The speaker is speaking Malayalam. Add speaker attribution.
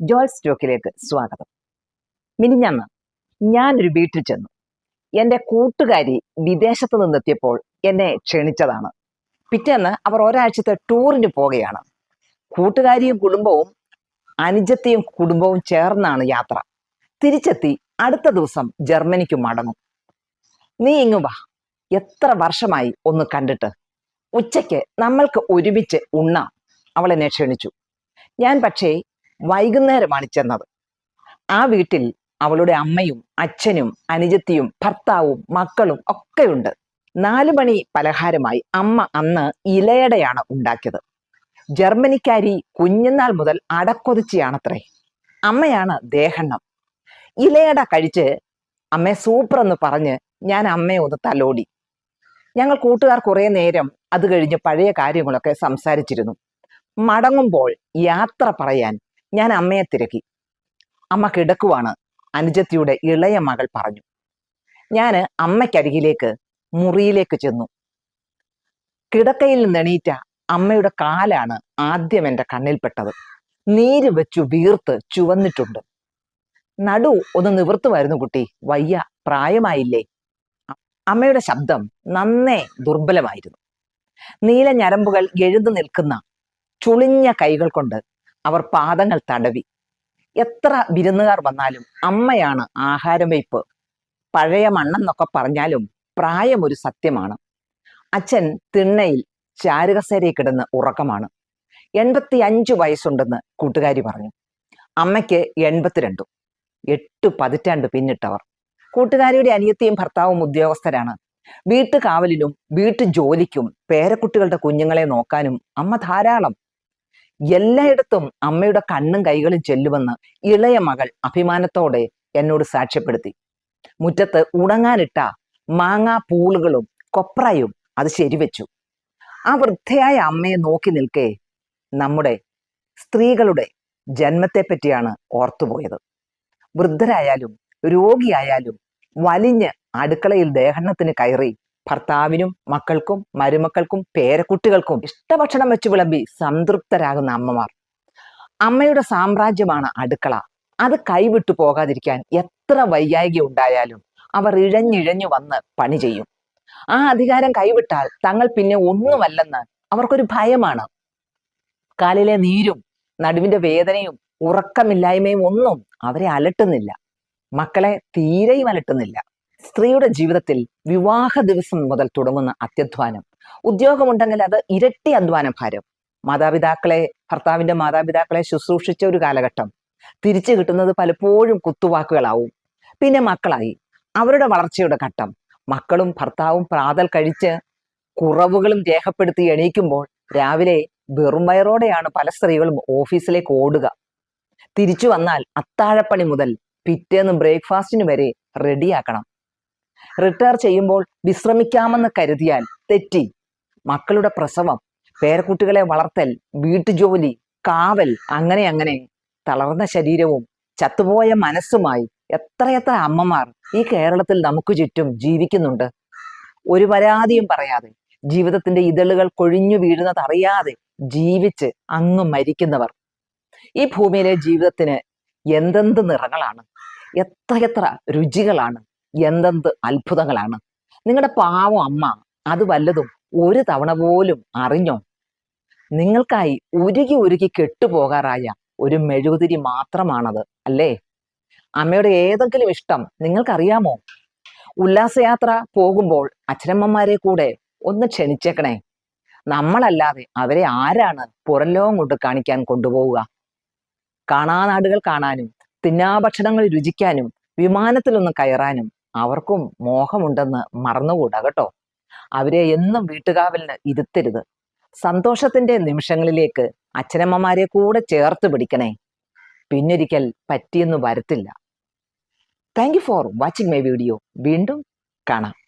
Speaker 1: ജോൾ സ്റ്റോക്കിലേക്ക് സ്വാഗതം. മിനിഞ്ഞന്ന് ഞാനൊരു വീട്ടിൽ ചെന്നു. എന്റെ കൂട്ടുകാരി വിദേശത്ത് നിന്നെത്തിയപ്പോൾ എന്നെ ക്ഷണിച്ചതാണ്. പിറ്റേന്ന് അവർ ഒരാഴ്ചത്തെ ടൂറിന് പോവുകയാണ്. കൂട്ടുകാരിയും കുടുംബവും അനുജത്തെയും കുടുംബവും ചേർന്നാണ് യാത്ര. തിരിച്ചെത്തി അടുത്ത ദിവസം ജർമ്മനിക്ക് മടങ്ങും. നീ ഇങ്ങു വാ. എത്ര വർഷമായി ഒന്ന് കണ്ടിട്ട്. ഉച്ചയ്ക്ക് നമ്മൾക്ക് ഒരുമിച്ച് ഉണ്ണാം. അവൾ എന്നെ ക്ഷണിച്ചു. ഞാൻ പക്ഷേ വൈകുന്നേരമാണ് ചെന്നത്. ആ വീട്ടിൽ അവളുടെ അമ്മയും അച്ഛനും അനുജത്തിയും ഭർത്താവും മക്കളും ഒക്കെയുണ്ട്. നാലു മണി പലഹാരമായി അമ്മ അന്ന് ഇലയടയാണ് ഉണ്ടാക്കിയത്. ജർമ്മനിക്കാരി കുഞ്ഞുനാൾ മുതൽ അടക്കൊതിച്ചിയാണത്രേ. അമ്മയാണ് ദേഹണ്ണം. ഇലയട കഴിച്ച് അമ്മ സൂപ്പർ എന്ന് പറഞ്ഞ് ഞാൻ അമ്മയെ ഒന്ന് തലോടി. ഞങ്ങൾ കൂട്ടുകാർ കുറേ നേരം അത് കഴിഞ്ഞ് പഴയ കാര്യങ്ങളൊക്കെ സംസാരിച്ചിരുന്നു. മടങ്ങുമ്പോൾ യാത്ര പറയാൻ ഞാൻ അമ്മയെ തിരക്കി. അമ്മ കിടക്കുവാണ്. അനുജത്തിയുടെ ഇളയ മകൾ പറഞ്ഞു. ഞാൻ അമ്മയ്ക്കരികിലേക്ക് മുറിയിലേക്ക് ചെന്നു. കിടക്കയിൽ നിന്നെണീറ്റ അമ്മയുടെ കാലാണ് ആദ്യം എന്റെ കണ്ണിൽപ്പെട്ടത്. നീര് വെച്ചു വീർത്ത് ചുവന്നിട്ടുണ്ട്. നടു ഒന്ന് നിവർത്തുമായിരുന്നു കുട്ടി. വയ്യ പ്രായമായില്ലേ? അമ്മയുടെ ശബ്ദം നന്നേ ദുർബലമായിരുന്നു. നീല ഞരമ്പുകൾ എഴുതു നിൽക്കുന്ന ചുളിഞ്ഞ കൈകൾ കൊണ്ട് അവർ പാദങ്ങൾ തടവി. എത്ര വിരുന്നുകാർ വന്നാലും അമ്മയാണ് ആഹാരം വയ്പ് പഴയ മണ്ണെന്നൊക്കെ പറഞ്ഞാലും പ്രായം ഒരു സത്യമാണ്. അച്ഛൻ തിണ്ണയിൽ ചാരുകസേരയിൽ കിടന്ന് ഉറക്കമാണ്. എൺപത്തി അഞ്ചു വയസ്സുണ്ടെന്ന് കൂട്ടുകാരി പറഞ്ഞു. അമ്മയ്ക്ക് എൺപത്തിരണ്ടും എട്ട് പതിറ്റാണ്ട് പിന്നിട്ടവർ. കൂട്ടുകാരിയുടെ അനിയത്തിയും ഭർത്താവും ഉദ്യോഗസ്ഥരാണ്. വീട്ടുകാവലിനും വീട്ടു ജോലിക്കും പേരക്കുട്ടികളുടെ കുഞ്ഞുങ്ങളെ നോക്കാനും അമ്മ ധാരാളം എല്ലായിടത്തും അമ്മയുടെ കണ്ണും കൈകളും ചെല്ലുമെന്ന് ഇളയ മകൾ അഭിമാനത്തോടെ എന്നോട് സാക്ഷ്യപ്പെടുത്തി. മുറ്റത്ത് ഉണങ്ങാനിട്ട മാങ്ങാ പൂളുകളും കൊപ്രയും അത് ശരിവെച്ചു. ആ വൃദ്ധയായ അമ്മയെ നോക്കി നിൽക്കേ നമ്മുടെ സ്ത്രീകളുടെ ജന്മത്തെ പറ്റിയാണ് ഓർത്തുപോയത്. വൃദ്ധരായാലും രോഗിയായാലും വലിഞ്ഞ് അടുക്കളയിൽ ദേഹണ്ണത്തിന് കയറി ഭർത്താവിനും മക്കൾക്കും മരുമക്കൾക്കും പേരക്കുട്ടികൾക്കും ഇഷ്ടഭക്ഷണം വെച്ച് വിളമ്പി സംതൃപ്തരാകുന്ന അമ്മമാർ. അമ്മയുടെ സാമ്രാജ്യമാണ് അടുക്കള. അത് കൈവിട്ടു പോകാതിരിക്കാൻ എത്ര വയ്യായിക ഉണ്ടായാലും അവർ ഇഴഞ്ഞിഴഞ്ഞു വന്ന് പണി ചെയ്യും. ആ അധികാരം കൈവിട്ടാൽ തങ്ങൾ പിന്നെ ഒന്നുമല്ലെന്ന് അവർക്കൊരു ഭയമാണ്. കാലിലെ നീരും നടുവിന്റെ വേദനയും ഉറക്കമില്ലായ്മയും ഒന്നും അവരെ അലട്ടുന്നില്ല. മക്കളെ തീരെയും അലട്ടുന്നില്ല. സ്ത്രീയുടെ ജീവിതത്തിൽ വിവാഹ ദിവസം മുതൽ തുടങ്ങുന്ന അത്യധ്വാനം. ഉദ്യോഗമുണ്ടെങ്കിൽ അത് ഇരട്ടി അധ്വാന ഭാരം. മാതാപിതാക്കളെ ഭർത്താവിന്റെ മാതാപിതാക്കളെ ശുശ്രൂഷിച്ച ഒരു കാലഘട്ടം. തിരിച്ചു കിട്ടുന്നത് പലപ്പോഴും കുത്തുവാക്കുകളാവും. പിന്നെ മക്കളായി. അവരുടെ വളർച്ചയുടെ ഘട്ടം. മക്കളും ഭർത്താവും പ്രാതൽ കഴിച്ച് കുറവുകളും രേഖപ്പെടുത്തി എണീക്കുമ്പോൾ രാവിലെ വെറും വയറോടെയാണ് പല സ്ത്രീകളും ഓഫീസിലേക്ക് ഓടുക. തിരിച്ചു വന്നാൽ അത്താഴപ്പണി മുതൽ പിറ്റേന്ന് ബ്രേക്ക്ഫാസ്റ്റിന് വരെ റെഡിയാക്കണം. റിട്ടയർ ചെയ്യുമ്പോൾ വിശ്രമിക്കാമെന്ന് കരുതിയാൽ തെറ്റി. മക്കളുടെ പ്രസവം പേരക്കുട്ടികളെ വളർത്തൽ വീട്ടുജോലി കാവൽ അങ്ങനെ അങ്ങനെ. തളർന്ന ശരീരവും ചത്തുപോയ മനസ്സുമായി എത്രയെത്ര അമ്മമാർ ഈ കേരളത്തിൽ നമുക്ക് ചുറ്റും ജീവിക്കുന്നുണ്ട്? ഒരു പരാതിയും പറയാതെ ജീവിതത്തിന്റെ ഇതളുകൾ കൊഴിഞ്ഞു വീഴുന്നത് അറിയാതെ ജീവിച്ച് അങ്ങ് മരിക്കുന്നവർ. ഈ ഭൂമിയിലെ ജീവിതത്തിന് എന്തെന്ത് നിറങ്ങളാണ്? എത്രയെത്ര രുചികളാണ്? എന്തെന്ത് അത്ഭുതങ്ങളാണ്. നിങ്ങളുടെ പാവം അമ്മ അത് വല്ലതും ഒരു തവണ പോലും അറിഞ്ഞോ? നിങ്ങൾക്കായി ഉരുകി ഉരുകി കെട്ടുപോകാറായ ഒരു മെഴുകുതിരി മാത്രമാണത് അല്ലേ? അമ്മയുടെ ഏതെങ്കിലും ഇഷ്ടം നിങ്ങൾക്കറിയാമോ? ഉല്ലാസയാത്ര പോകുമ്പോൾ അച്ഛനമ്മമാരെ കൂടെ ഒന്ന് ക്ഷണിച്ചേക്കണേ. നമ്മളല്ലാതെ അവരെ ആരാണ് പുറംലോകം കൊണ്ട് കാണിക്കാൻ കൊണ്ടുപോവുക? കാണാനാടുകൾ കാണാനും തിന്നാഭക്ഷണങ്ങൾ രുചിക്കാനും വിമാനത്തിലൊന്ന് കയറാനും അവർക്കും മോഹമുണ്ടെന്ന് മറന്നുകൂടാ കേട്ടോ. അവരെ എന്നും വീട്ടുകാവലിന് ഇരുത്തരുത്. സന്തോഷത്തിന്റെ നിമിഷങ്ങളിലേക്ക് അച്ഛനമ്മമാരെ കൂടെ ചേർത്ത് പിടിക്കണേ. പിന്നൊരിക്കൽ പറ്റിയെന്ന് വരത്തില്ല. Thank you for watching my video വീണ്ടും കാണാം.